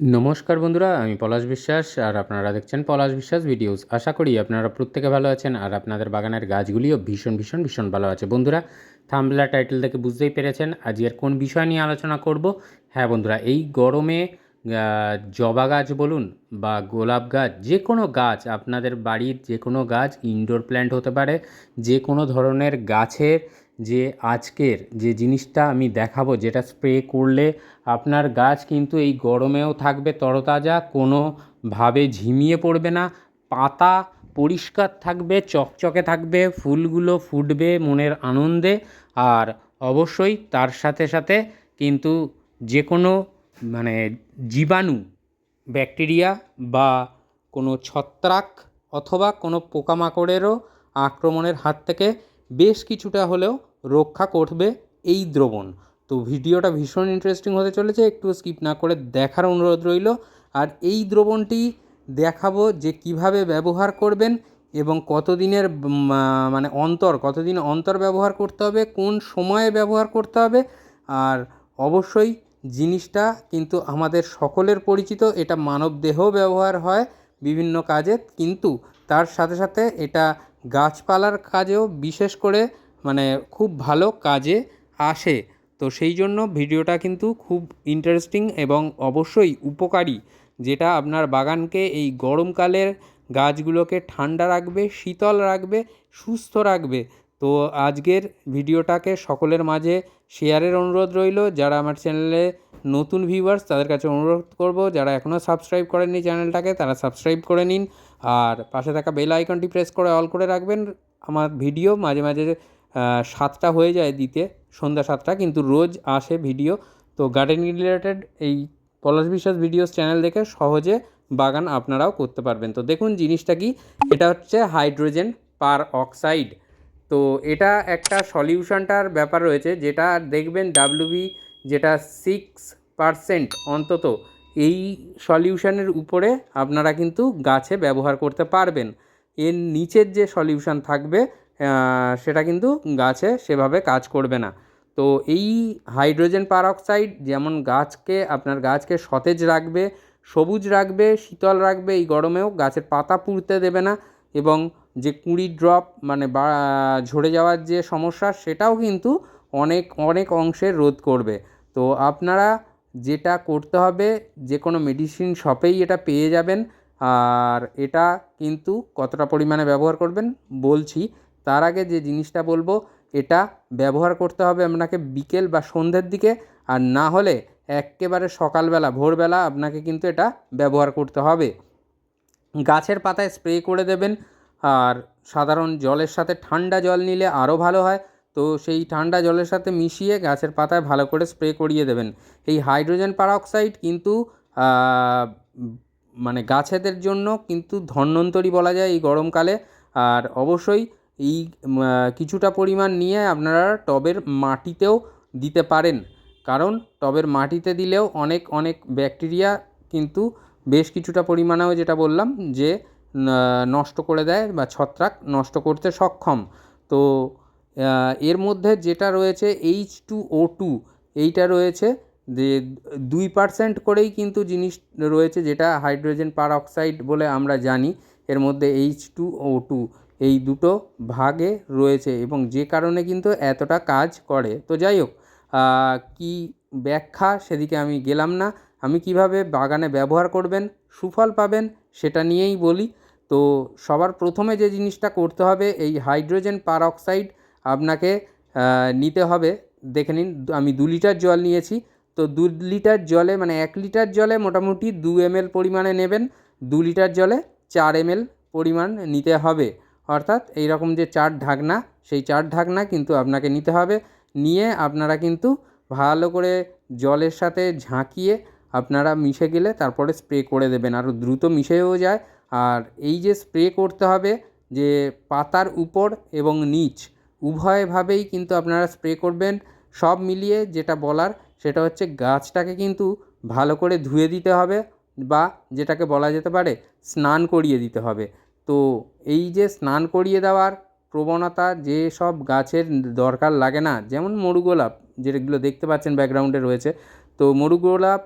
নমস্কার বন্ধুরা, আমি পলাশ বিশ্বাস আর আপনারা দেখছেন পলাশ বিশ্বাস ভিডিওস। আশা করি আপনারা প্রত্যেকে ভালো আছেন আর আপনাদের বাগানের গাছগুলিও ভীষণ ভীষণ ভীষণ ভালো আছে। বন্ধুরা থাম্বলা টাইটেল থেকে বুঝতেই পেরেছেন আজকের কোন বিষয় নিয়ে আলোচনা করব। হ্যাঁ বন্ধুরা, এই গরমে জবা গাছ বলুন বা গোলাপ গাছ যে কোনো গাছ, আপনাদের বাড়ির যে কোনো গাছ ইনডোর প্ল্যান্ট হতে পারে যে কোনো ধরনের গাছের যে আজকের যে জিনিসটা আমি দেখাবো, যেটা স্প্রে করলে আপনার গাছ কিন্তু এই গরমেও থাকবে তরতাজা, কোনোভাবে ঝিমিয়ে পড়বে না, পাতা পরিষ্কার থাকবে, চকচকে থাকবে, ফুলগুলো ফুটবে মনের আনন্দে, আর অবশ্যই তার সাথে সাথে কিন্তু যে কোনো মানে জীবাণু, ব্যাকটেরিয়া বা কোনো ছত্রাক অথবা কোনো পোকামাকড়েরও আক্রমণের হাত থেকে বেশ কিছুটা হলেও রক্ষা করবে এই দ্রবণ। তো ভিডিওটা ভীষণ ইন্টারেস্টিং হতে চলেছে, একটু স্কিপ না করে দেখার অনুরোধ রইল। আর এই দ্রবণটি দেখাবো যে কীভাবে ব্যবহার করবেন এবং কতদিনের মানে অন্তর, কতদিন অন্তর ব্যবহার করতে হবে, কোন সময়ে ব্যবহার করতে হবে। আর অবশ্যই জিনিসটা কিন্তু আমাদের সকলের পরিচিত, এটা মানব দেহেও ব্যবহার হয় বিভিন্ন কাজে, কিন্তু তার সাথে সাথে এটা গাছপালার কাজেও বিশেষ করে মানে খুব ভালো কাজে আসে। তো সেই জন্য ভিডিওটা কিন্তু খুব ইন্টারেস্টিং এবং অবশ্যই উপকারী, যেটা আপনার বাগানকে এই গরমকালের গাছগুলোকে ঠান্ডা রাখবে, শীতল রাখবে, সুস্থ রাখবে। তো আজকের ভিডিওটাকে সকলের মাঝে শেয়ারের অনুরোধ রইল। যারা আমার চ্যানেলে নতুন ভিউয়ার্স তাদের কাছে অনুরোধ করব, যারা এখনও সাবস্ক্রাইব করেননি চ্যানেলটাকে, তারা সাবস্ক্রাইব করে নিন। আর পাশে থাকা বেল আইকনটি প্রেস করে অল করে রাখবেন। আমার ভিডিও মাঝে মাঝে সাতটা হয়ে যায় দিতে, সন্ধ্যা সাতটা, কিন্তু রোজ আসে ভিডিও তো গার্ডেনিং রিলেটেড এই পলাশ বিশ্বাস ভিডিওস চ্যানেল দেখে সহজে বাগান আপনারাও করতে পারবেন। তো দেখুন জিনিসটা কি, এটা হচ্ছে হাইড্রোজেন পার অক্সাইড তো এটা একটা সলিউশনটার ব্যাপার রয়েছে, যেটা দেখবেন ডাব্লিউবি যেটা সিক্স পারসেন্ট অন্তত। এই সলিউশানের উপরে আপনারা কিন্তু গাছে ব্যবহার করতে পারবেন। এর নিচের যে সলিউশন থাকবে সেটা কিন্তু গাছে সেভাবে কাজ করবে না। তো এই হাইড্রোজেন পারঅক্সাইড যেমন গাছকে, আপনার গাছকে সতেজ রাখবে, সবুজ রাখবে, শীতল রাখবে, এই গরমেও গাছের পাতা পুড়তে দেবে না এবং যে কুঁড়ি ড্রপ মানে বা, ঝরে যাওয়ার যে সমস্যা, সেটাও কিন্তু অনেক অনেক অংশে রোধ করবে। তো আপনারা যেটা করতে হবে, যে কোনো মেডিসিন শপেই এটা পেয়ে যাবেন। আর এটা কিন্তু কতটা পরিমাণে ব্যবহার করবেন বলছি, তার আগে যে জিনিসটা বলব, এটা ব্যবহার করতে হবে আপনাকে বিকেল বা সন্ধ্যের দিকে। আর না হলে এক্কেবারে সকালবেলা, ভোরবেলা আপনাকে কিন্তু এটা ব্যবহার করতে হবে। গাছের পাতায় স্প্রে করে দেবেন। আর সাধারণ জলের সাথে ঠান্ডা জল নিলে আরও ভালো হয়। তো সেই ঠান্ডা জলের সাথে মিশিয়ে গাছের পাতায় ভালো করে স্প্রে করিয়ে দেবেন। এই হাইড্রোজেন পারঅক্সাইড কিন্তু মানে গাছেদের জন্য কিন্তু ধন্বন্তরী বলা যায় এই গরমকালে। আর অবশ্যই এই কিছুটা পরিমাণ নিয়ে আপনারা টবের মাটিতেও দিতে পারেন। কারণ টবের মাটিতে দিলেও অনেক অনেক ব্যাকটেরিয়া কিন্তু বেশ কিছুটা পরিমাণেও যেটা বললাম যে নষ্ট করে দেয় বা ছত্রাক নষ্ট করতে সক্ষম। তো এর মধ্যে যেটা রয়েছে এইচ টু ও টু এইটা রয়েছে যে দুই পার্সেন্ট করেই কিন্তু জিনিস রয়েছে যেটা হাইড্রোজেন পারঅক্সাইড বলে আমরা জানি, এর মধ্যে এইচ টু ও টু এই দুটো ভাগে রয়েছে এবং যে কারণে কিন্তু এতটা কাজ করে। তো যাই হোক কি ব্যাখ্যা সেদিকে আমি গেলাম না, আমি কীভাবে বাগানে ব্যবহার করবেন, সুফল পাবেন সেটা নিয়েই বলি। তো সবার প্রথমে যে জিনিসটা করতে হবে, এই হাইড্রোজেন পারঅক্সাইড আপনাকে নিতে হবে। দেখে নিন আমি দু লিটার জল নিয়েছি। তো দু লিটার জলে মানে এক লিটার জলে মোটামুটি দু এমএল পরিমাণে নেবেন। দু লিটার জলে চার এমএল পরিমাণ নিতে হবে। অর্থাৎ এই রকম যে চার ঢাকনা, সেই চার ঢাকনা কিন্তু আপনাকে নিতে হবে। নিয়ে আপনারা কিন্তু ভালো করে জলের সাথে ঝাঁকিয়ে আপনারা মিশে গেলে তারপরে স্প্রে করে দেবেন। আরও দ্রুত মিশেও যায়। আর এই যে স্প্রে করতে হবে, যে পাতার উপর এবং নিচ উভয়ভাবেই কিন্তু আপনারা স্প্রে করবেন। সব মিলিয়ে যেটা বলার, সেটা হচ্ছে গাছটাকে কিন্তু ভালো করে ধুয়ে দিতে হবে বা যেটাকে বলা যেতে পারে স্নান করিয়ে দিতে হবে। তো এই যে স্নান করিয়ে দেওয়ার প্রবণতা যেসব গাছের দরকার লাগে না, যেমন মরু গোলাপ যেগুলো দেখতে পাচ্ছেন ব্যাকগ্রাউন্ডে রয়েছে। তো মরু গোলাপ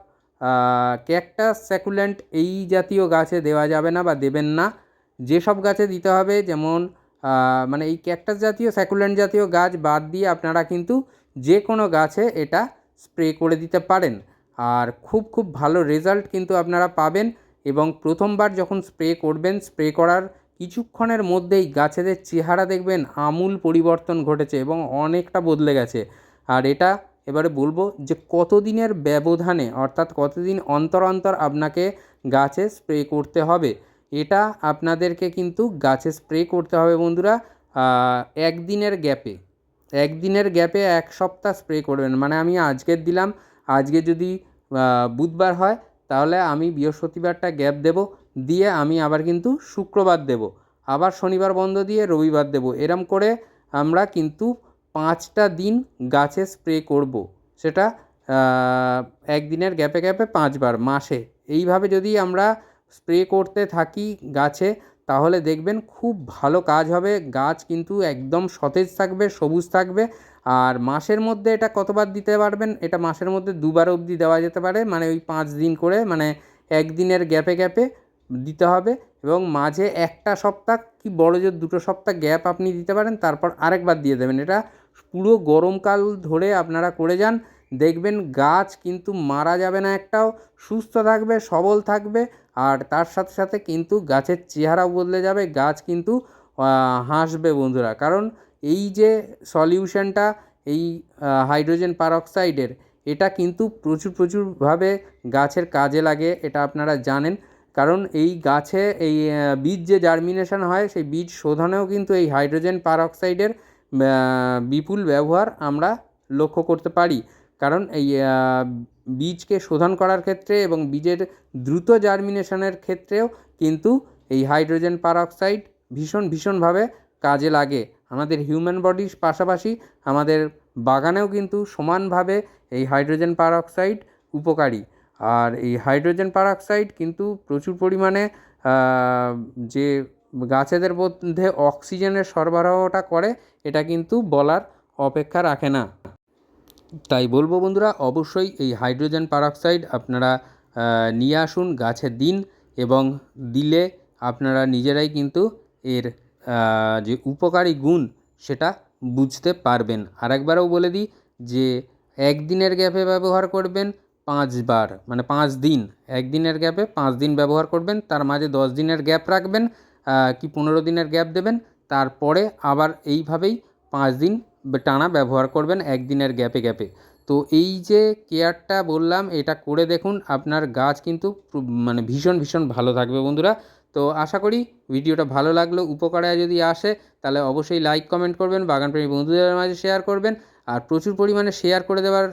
ক্যাকটাস স্যাকুল্যান্ট এই জাতীয় গাছে দেওয়া যাবে না বা দেবেন না। যেসব গাছে দিতে হবে, যেমন মানে এই ক্যাকটাস জাতীয় স্যাকুল্যান্ট জাতীয় গাছ বাদ দিয়ে আপনারা কিন্তু যে কোনো গাছে এটা স্প্রে করে দিতে পারেন। আর খুব খুব ভালো রেজাল্ট কিন্তু আপনারা পাবেন এবং প্রথমবার যখন স্প্রে করবেন স্প্রে করার কিছুক্ষণের মধ্যেই গাছেদের চেহারা দেখবেন, আমূল পরিবর্তন ঘটেছে এবং অনেকটা বদলে গেছে। আর এটা এবারে বলব যে কতদিনের ব্যবধানে, অর্থাৎ কতদিন অন্তর অন্তর আপনাকে গাছে স্প্রে করতে হবে এটা আপনাদেরকে কিন্তু গাছে স্প্রে করতে হবে বন্ধুরা একদিনের গ্যাপে। একদিনের গ্যাপে এক সপ্তাহ স্প্রে করবেন। মানে আমি আজকের দিলাম, আজকে যদি বুধবার হয়, তাহলে আমি বৃহস্পতিবারটা গ্যাপ দেব, দিয়ে আমি আবার কিন্তু শুক্রবার দেব। আবার শনিবার বন্ধ দিয়ে রবিবার দেব। এরম করে আমরা কিন্তু পাঁচটা দিন গাছে স্প্রে করব। সেটা একদিনের গ্যাপে গ্যাপে পাঁচবার, মাসে। এইভাবে যদি আমরা স্প্রে করতে থাকি গাছে, তাহলে দেখবেন খুব ভালো কাজ হবে। গাছ কিন্তু একদম সতেজ থাকবে, সবুজ থাকবে। আর মাসের মধ্যে এটা কতবার দিতে পারবেন? এটা মাসের মধ্যে দুবার অবধি দেওয়া যেতে পারে। মানে ওই পাঁচ দিন করে মানে একদিনের গ্যাপে গ্যাপে দিতে হবে। এবং মাঝে একটা সপ্তাহ কি বড় জোর দুটো সপ্তাহ গ্যাপ আপনি দিতে পারেন, তারপর আরেকবার দিয়ে দেবেন। এটা পুরো গরমকাল ধরে আপনারা করে যান। দেখবেন গাছ কিন্তু মারা যাবে না একটাও, সুস্থ থাকবে, সবল থাকবে, আর তার সাথে সাথে কিন্তু গাছের চেহারাও বদলে যাবে, গাছ কিন্তু হাসবে বন্ধুরা। কারণ এই যে সলিউশনটা, এই হাইড্রোজেন পারঅক্সাইডের এটা কিন্তু প্রচুর, প্রচুরভাবে গাছের কাজে লাগে, এটা আপনারা জানেন। কারণ এই গাছে এই বীজ যে জার্মিনেশন হয়, সেই বীজ শোধনেও কিন্তু এই হাইড্রোজেন পারঅক্সাইডের বিপুল ব্যবহার আমরা লক্ষ্য করতে পারি। কারণ এই বীজকে শোধন করার ক্ষেত্রে এবং বীজের দ্রুত জার্মিনেশনের ক্ষেত্রেও কিন্তু এই হাইড্রোজেন পারঅক্সাইড ভীষণ ভীষণভাবে কাজে লাগে। আমাদের হিউম্যান বডির পাশাপাশি আমাদের বাগানেও কিন্তু সমানভাবে এই হাইড্রোজেন পারঅক্সাইড উপকারী। আর এই হাইড্রোজেন পারঅক্সাইড কিন্তু প্রচুর পরিমাণে যে গাছেদের মধ্যে অক্সিজেনের সরবরাহটা করে, এটা কিন্তু বলার অপেক্ষা রাখে না। তাই বলব বন্ধুরা, অবশ্যই এই হাইড্রোজেন পারঅক্সাইড আপনারা নিয়ে আসুন গাছে দিন এবং দিলে আপনারা নিজেরাই কিন্তু এর যে উপকারী গুণ সেটা বুঝতে পারবেন। আরেকবারও বলে দিই যে একদিনের গ্যাপে ব্যবহার করবেন পাঁচবার মানে পাঁচ দিন। একদিনের গ্যাপে পাঁচ দিন ব্যবহার করবেন, তার মাঝে দশ দিনের গ্যাপ রাখবেন কি পনেরো দিনের গ্যাপ দেবেন, তারপরে আবার এইভাবেই পাঁচ দিন টানা ব্যবহার করবেন একদিনের গ্যাপে গ্যাপে। তো এই যে কেয়ারটা বললাম, এটা করে দেখুন, আপনার গাছ কিন্তু মানে ভীষণ ভীষণ ভালো থাকবে বন্ধুরা। তো আশা করি ভিডিওটা ভালো লাগল, উপকারে যদি আসে, তাহলে অবশ্যই লাইক, কমেন্ট করবেন, বাগানপ্রেমী বন্ধুদের মাঝে শেয়ার করবেন। আর প্রচুর পরিমাণে শেয়ার করে দেওয়ার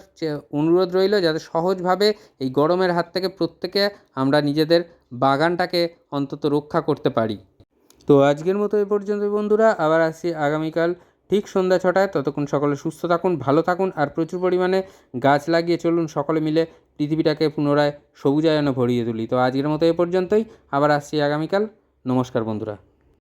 অনুরোধ রইল, যাতে সহজভাবে এই গরমের হাত থেকে প্রত্যেকে আমরা নিজেদের বাগানটাকে অন্তত রক্ষা করতে পারি। তো আজকের মতো এ পর্যন্ত বন্ধুরা, আবার আসছি আগামীকাল ঠিক সন্ধ্যা ছটায় ততক্ষণ সকলে সুস্থ থাকুন, ভালো থাকুন আর প্রচুর পরিমাণে গাছ লাগিয়ে চলুন সকলে মিলে পৃথিবীটাকে পুনরায় সবুজায়নে ভরিয়ে তুলি। তো আজকের মতো এ পর্যন্তই, আবার আসছি আগামীকাল। নমস্কার বন্ধুরা।